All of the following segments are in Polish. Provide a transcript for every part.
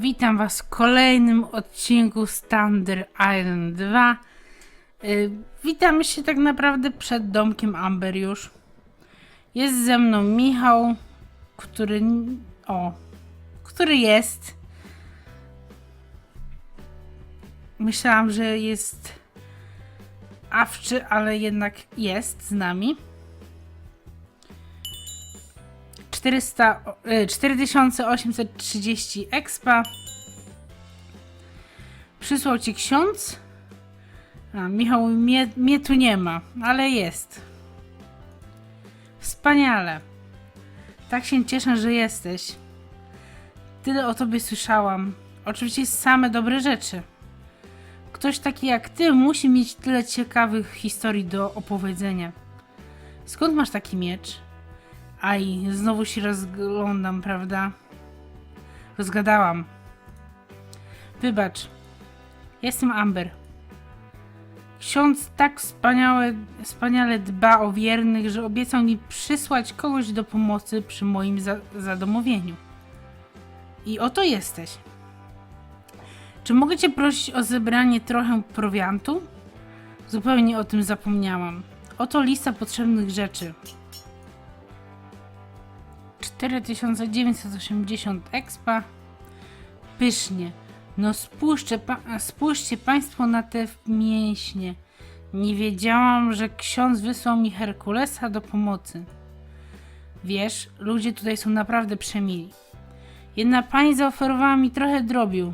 Witam Was w kolejnym odcinku Standard Island 2. Y, Witamy się tak naprawdę przed domkiem Amber już. Jest ze mną Michał, który. O, który jest. Myślałam, że jest awczy, ale jednak jest z nami. 400, y, 4830 expa. Przysłał ci ksiądz. A, Michał, mnie, mnie tu nie ma, ale jest. Wspaniale. Tak się cieszę, że jesteś. Tyle o tobie słyszałam. Oczywiście same dobre rzeczy. Ktoś taki jak ty musi mieć tyle ciekawych historii do opowiedzenia. Skąd masz taki miecz? Aj, znowu się rozglądam, prawda? Rozgadałam. Wybacz. Jestem Amber. Ksiądz tak wspaniale, wspaniale dba o wiernych, że obiecał mi przysłać kogoś do pomocy przy moim za zadomowieniu. I oto jesteś. Czy mogę cię prosić o zebranie trochę prowiantu? Zupełnie o tym zapomniałam. Oto lista potrzebnych rzeczy. 4980 expa. Pysznie. No spójrzcie, pa spójrzcie Państwo na te mięśnie. Nie wiedziałam, że ksiądz wysłał mi Herkulesa do pomocy. Wiesz, ludzie tutaj są naprawdę przemili. Jedna pani zaoferowała mi trochę drobiu.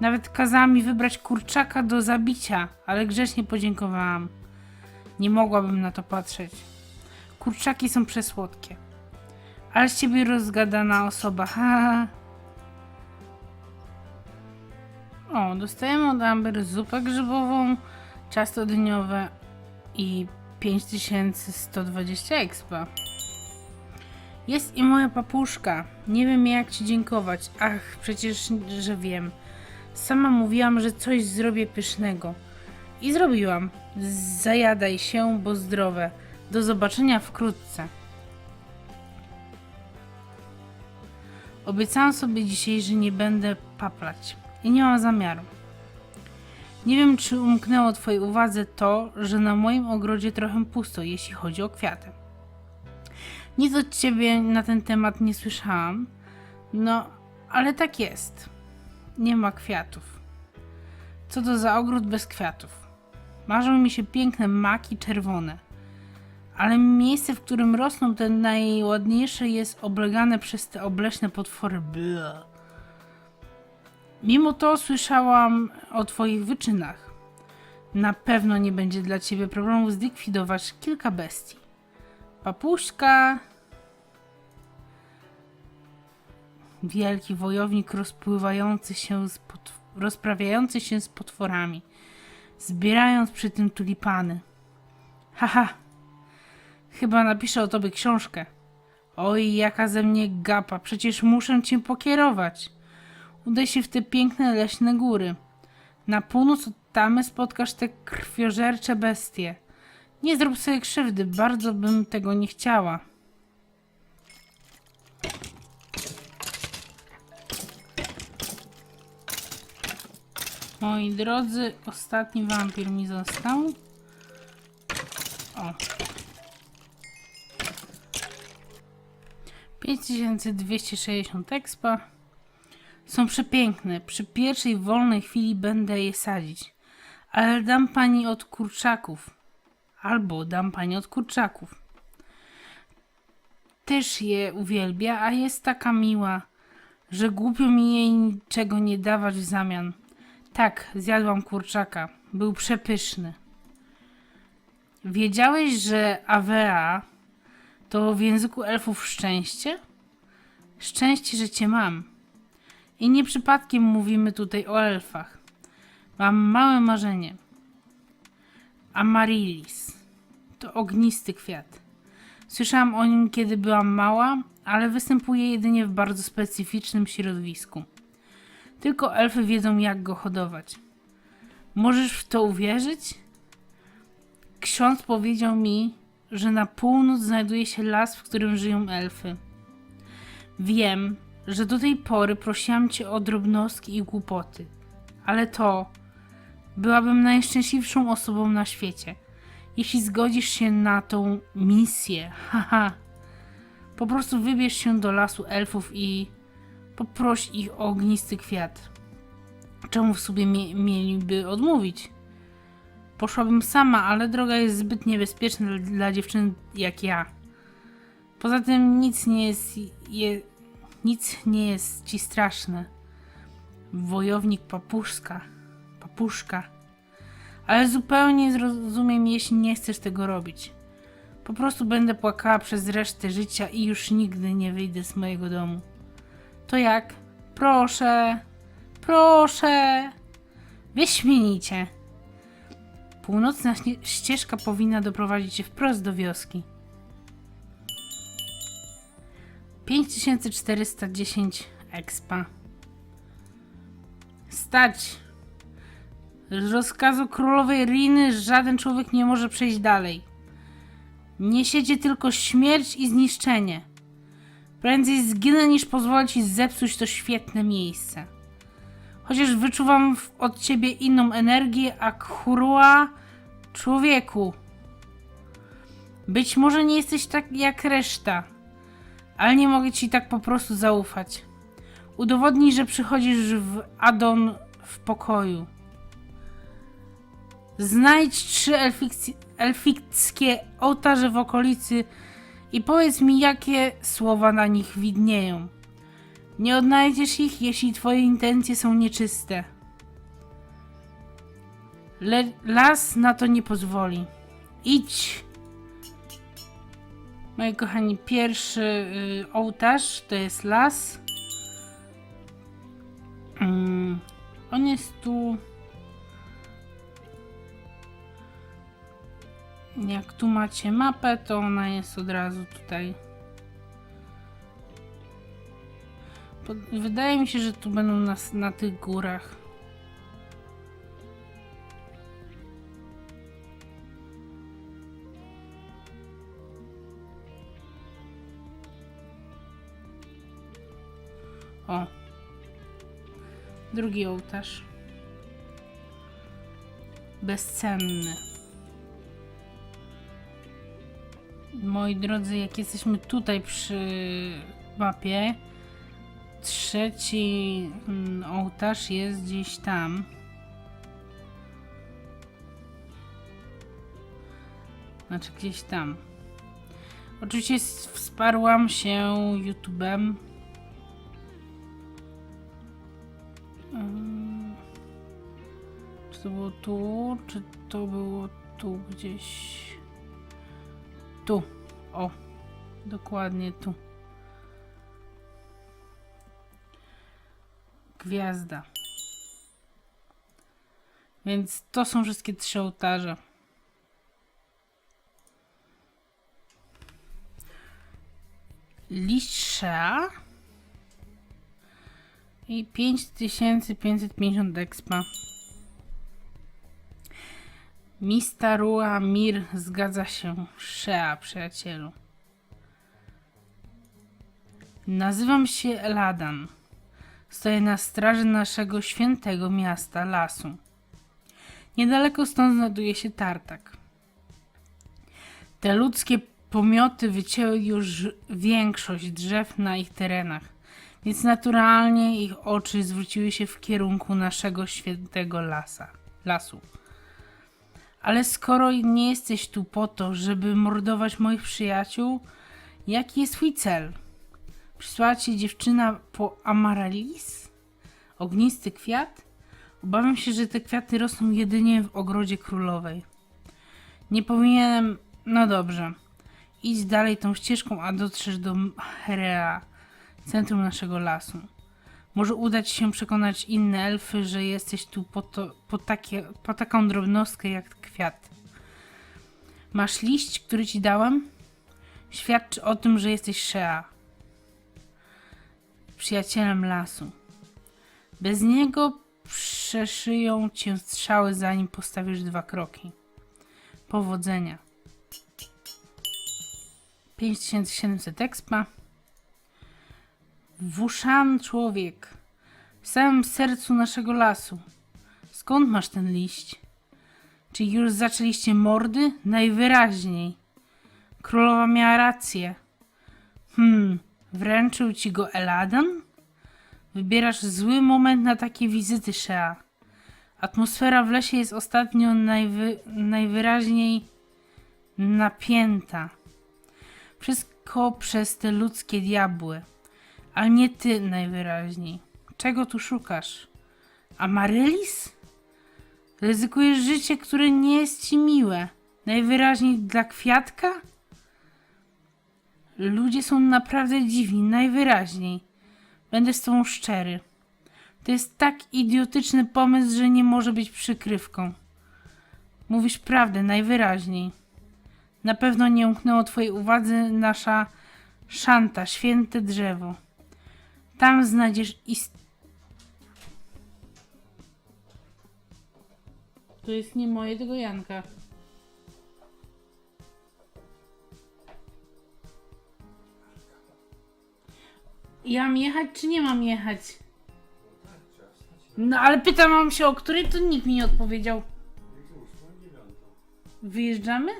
Nawet kazała mi wybrać kurczaka do zabicia, ale grzecznie podziękowałam. Nie mogłabym na to patrzeć. Kurczaki są przesłodkie. Ale z ciebie rozgadana osoba, ha. O, dostajemy od Amber zupę grzybową, ciasto dniowe i 5120 expa. Jest i moja papuszka. Nie wiem jak ci dziękować. Ach, przecież, że wiem. Sama mówiłam, że coś zrobię pysznego. I zrobiłam. Zajadaj się, bo zdrowe. Do zobaczenia wkrótce. Obiecałam sobie dzisiaj, że nie będę paplać. I nie mam zamiaru. Nie wiem, czy umknęło Twojej uwadze to, że na moim ogrodzie trochę pusto, jeśli chodzi o kwiaty. Nic od Ciebie na ten temat nie słyszałam. No, ale tak jest. Nie ma kwiatów. Co to za ogród bez kwiatów? Marzą mi się piękne maki czerwone. Ale miejsce, w którym rosną te najładniejsze, jest oblegane przez te obleśne potwory. Mimo to słyszałam o Twoich wyczynach. Na pewno nie będzie dla Ciebie problemu zlikwidować kilka bestii. Papuszka. Wielki wojownik rozpływający się z rozprawiający się z potworami, zbierając przy tym tulipany. Haha, chyba napiszę o tobie książkę. Oj, jaka ze mnie gapa, przecież muszę cię pokierować. Udaj się w te piękne leśne góry. Na północ od tamy spotkasz te krwiożercze bestie. Nie zrób sobie krzywdy, bardzo bym tego nie chciała. Moi drodzy, ostatni wampir mi został. O. 5260 expa. Są przepiękne. Przy pierwszej wolnej chwili będę je sadzić. Ale dam pani od kurczaków. Albo dam pani od kurczaków. Też je uwielbia, a jest taka miła, że głupio mi jej niczego nie dawać w zamian. Tak, zjadłam kurczaka. Był przepyszny. Wiedziałeś, że Avea to w języku elfów szczęście? Szczęście, że cię mam. I nie przypadkiem mówimy tutaj o elfach. Mam małe marzenie. Amaryllis. To ognisty kwiat. Słyszałam o nim, kiedy byłam mała, ale występuje jedynie w bardzo specyficznym środowisku. Tylko elfy wiedzą, jak go hodować. Możesz w to uwierzyć? Ksiądz powiedział mi, że na północ znajduje się las, w którym żyją elfy. Wiem, że do tej pory prosiłam cię o drobnostki i głupoty, ale to byłabym najszczęśliwszą osobą na świecie, jeśli zgodzisz się na tą misję. Haha. Po prostu wybierz się do lasu elfów i poproś ich o ognisty kwiat. Czemu w sobie mie- mieliby odmówić? Poszłabym sama, ale droga jest zbyt niebezpieczna dla, dziewczyn jak ja. Poza tym nic nie jest, je, nic nie jest ci straszne. Wojownik papuszka, papuszka. Ale zupełnie zrozumiem, jeśli nie chcesz tego robić. Po prostu będę płakała przez resztę życia i już nigdy nie wyjdę z mojego domu. To jak? Proszę, proszę. Wyśmienicie. Północna ścieżka powinna doprowadzić cię wprost do wioski. 5410 expa. Stać! Z rozkazu królowej Riny żaden człowiek nie może przejść dalej. Niesiecie tylko śmierć i zniszczenie. Prędzej zginę niż pozwolę ci zepsuć to świetne miejsce. Chociaż wyczuwam od ciebie inną energię, a kurwa człowieku. Być może nie jesteś tak jak reszta, ale nie mogę ci tak po prostu zaufać. Udowodnij, że przychodzisz w Adon w pokoju. Znajdź trzy elfickie ołtarze w okolicy i powiedz mi, jakie słowa na nich widnieją. Nie odnajdziesz ich, jeśli twoje intencje są nieczyste. Le- las na to nie pozwoli. Idź! Moi kochani, pierwszy y, ołtarz to jest las. Mm, on jest tu. Jak tu macie mapę, to ona jest od razu tutaj. Wydaje mi się, że tu będą na, s- na tych górach. O. Drugi ołtarz. Bezcenny. Moi drodzy, jak jesteśmy tutaj przy mapie, trzeci mm, ołtarz jest gdzieś tam. Znaczy gdzieś tam. Oczywiście wsparłam się YouTube'em. Czy to było tu, czy to było tu gdzieś? Tu. O. Dokładnie tu. Gwiazda. Więc to są wszystkie trzy ołtarze. Listrza. I 5550 expa. Mistarua Mir zgadza się. Shea, przyjacielu. Nazywam się Eladan. Stoję na straży naszego świętego miasta, lasu. Niedaleko stąd znajduje się tartak. Te ludzkie pomioty wycięły już większość drzew na ich terenach, więc naturalnie ich oczy zwróciły się w kierunku naszego świętego lasa, lasu. Ale skoro nie jesteś tu po to, żeby mordować moich przyjaciół, jaki jest twój cel? Przysłała cię dziewczyna po Amaryllis? Ognisty kwiat? Obawiam się, że te kwiaty rosną jedynie w ogrodzie królowej. Nie powinienem... No dobrze. Idź dalej tą ścieżką, a dotrzesz do Herea, centrum naszego lasu. Może uda ci się przekonać inne elfy, że jesteś tu po, to, po, takie, po taką drobnostkę jak kwiat. Masz liść, który ci dałem? Świadczy o tym, że jesteś Shea. Przyjacielem lasu. Bez niego przeszyją cię strzały, zanim postawisz dwa kroki. Powodzenia. 5700 expa. Wuszan człowiek, w samym sercu naszego lasu. Skąd masz ten liść? Czy już zaczęliście mordy? Najwyraźniej. Królowa miała rację. Hmm, wręczył ci go Eladan? Wybierasz zły moment na takie wizyty, Shea. Atmosfera w lesie jest ostatnio najwy, najwyraźniej napięta. Wszystko przez te ludzkie diabły. Ale nie ty najwyraźniej. Czego tu szukasz? Amaryllis? Ryzykujesz życie, które nie jest ci miłe. Najwyraźniej dla kwiatka? Ludzie są naprawdę dziwni, najwyraźniej. Będę z tobą szczery. To jest tak idiotyczny pomysł, że nie może być przykrywką. Mówisz prawdę, najwyraźniej. Na pewno nie umknęło twojej uwadze nasza szanta, święte drzewo. Tam znajdziesz ist... To jest nie moje, tego Janka. Ja mam jechać, czy nie mam jechać? No ale pytam mam się o której, to nikt mi nie odpowiedział. Wyjeżdżamy?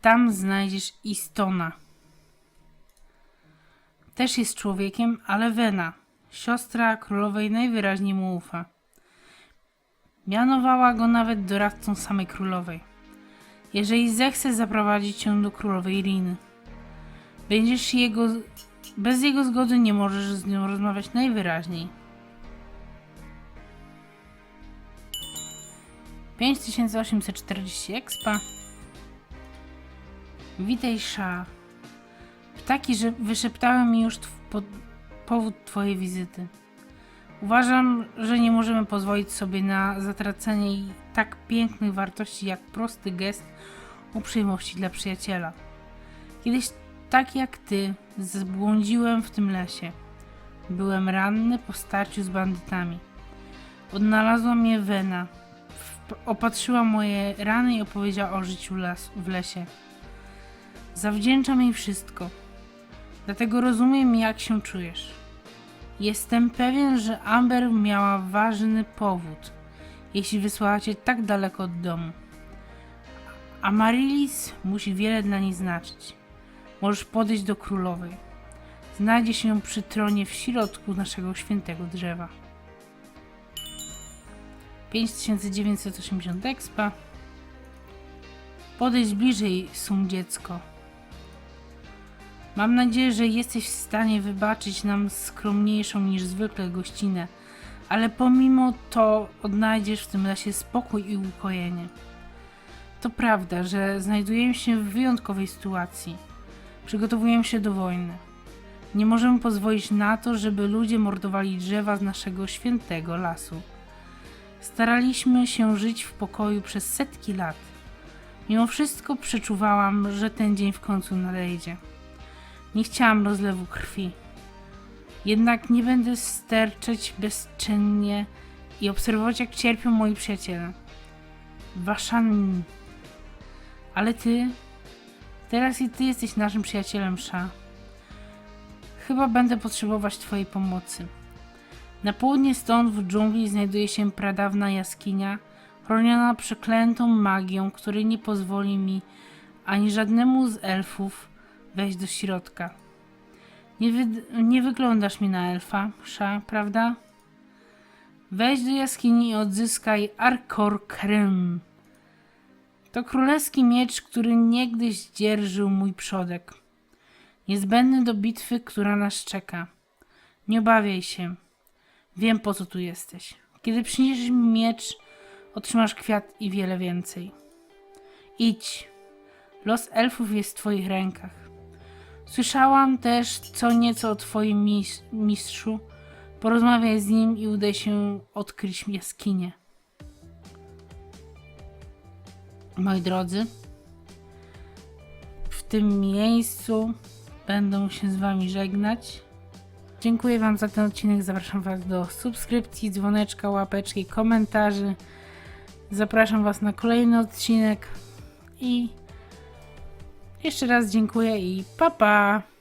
Tam znajdziesz Istona. Też jest człowiekiem, ale Wena, siostra królowej najwyraźniej mu ufa. Mianowała go nawet doradcą samej królowej. Jeżeli zechce zaprowadzić cię do królowej Riny, będziesz jego. Bez jego zgody nie możesz z nią rozmawiać najwyraźniej. 5840 expa. Witaj, Sha. Ptaki, że wyszeptały mi już tw- po- powód twojej wizyty. Uważam, że nie możemy pozwolić sobie na zatracenie tak pięknych wartości jak prosty gest uprzejmości dla przyjaciela. Kiedyś tak jak ty zbłądziłem w tym lesie. Byłem ranny po starciu z bandytami. Odnalazła mnie Wena. Opatrzyła moje rany i opowiedziała o życiu las- w lesie. Zawdzięczam jej wszystko. Dlatego rozumiem, jak się czujesz. Jestem pewien, że Amber miała ważny powód, jeśli wysłała cię tak daleko od domu. Amaryllis musi wiele dla niej znaczyć. Możesz podejść do królowej. Znajdzie się przy tronie w środku naszego świętego drzewa. 5980 expa. Podejdź bliżej, sum dziecko. Mam nadzieję, że jesteś w stanie wybaczyć nam skromniejszą niż zwykle gościnę, ale pomimo to odnajdziesz w tym lesie spokój i ukojenie. To prawda, że znajdujemy się w wyjątkowej sytuacji. Przygotowujemy się do wojny. Nie możemy pozwolić na to, żeby ludzie mordowali drzewa z naszego świętego lasu. Staraliśmy się żyć w pokoju przez setki lat. Mimo wszystko przeczuwałam, że ten dzień w końcu nadejdzie. Nie chciałam rozlewu krwi. Jednak nie będę sterczeć bezczynnie i obserwować, jak cierpią moi przyjaciele. Waszan. Ale ty. Teraz i ty jesteś naszym przyjacielem, Sza. Chyba będę potrzebować twojej pomocy. Na południe stąd w dżungli znajduje się pradawna jaskinia, chroniona przeklętą magią, której nie pozwoli mi ani żadnemu z elfów wejść do środka. Nie, wy- nie wyglądasz mi na elfa, prawda? Wejdź do jaskini i odzyskaj Arkor Krym. To królewski miecz, który niegdyś dzierżył mój przodek. Niezbędny do bitwy, która nas czeka. Nie obawiaj się. Wiem po co tu jesteś. Kiedy przyniesiesz mi miecz, otrzymasz kwiat i wiele więcej. Idź. Los elfów jest w twoich rękach. Słyszałam też co nieco o twoim mis- mistrzu. Porozmawiaj z nim i udaj się odkryć jaskinię. Moi drodzy, w tym miejscu będę się z wami żegnać. Dziękuję wam za ten odcinek. Zapraszam was do subskrypcji, dzwoneczka, łapeczki, komentarzy. Zapraszam Was na kolejny odcinek i jeszcze raz dziękuję i pa pa!